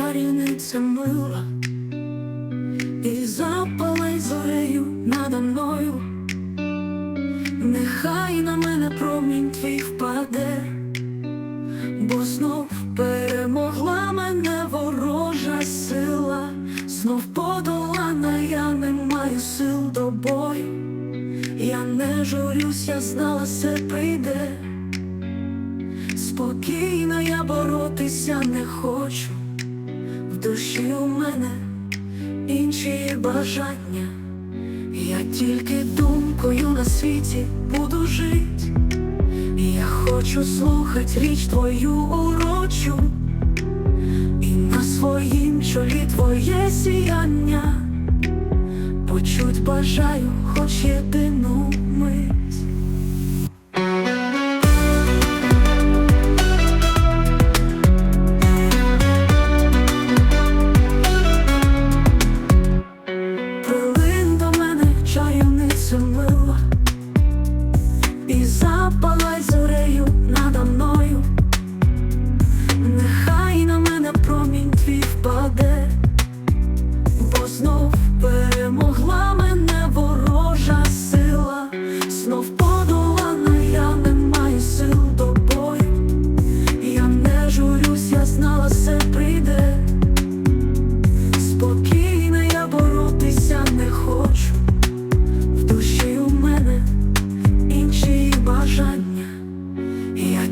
чарівниця мила, і запалай зорею надо мною, нехай на мене промінь твій впаде, бо знов перемогла мене ворожа сила, знов подолана, я не маю сил до бою, я не журюсь, я знала, все прийде. Спокійно я боротися не хочу, бажання, я тільки думкою на світі буду жить, я хочу слухать річ твою урочу, і на своїм чолі твоє сіяння, почуть бажаю хоч єдину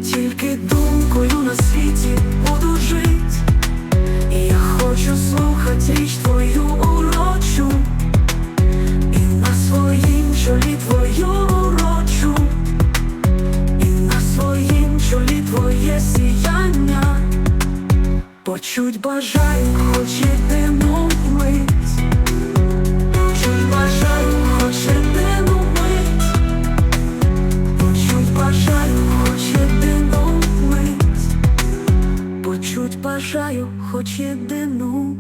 тільки думкою на світі буду жить, я хочу слухати річ твою урочу, і на своїм чолі твою урочу, і на своїм чолі твоє сіяння. Почуть бажаю, хоч єдину мить, бажаю, хоч єдину.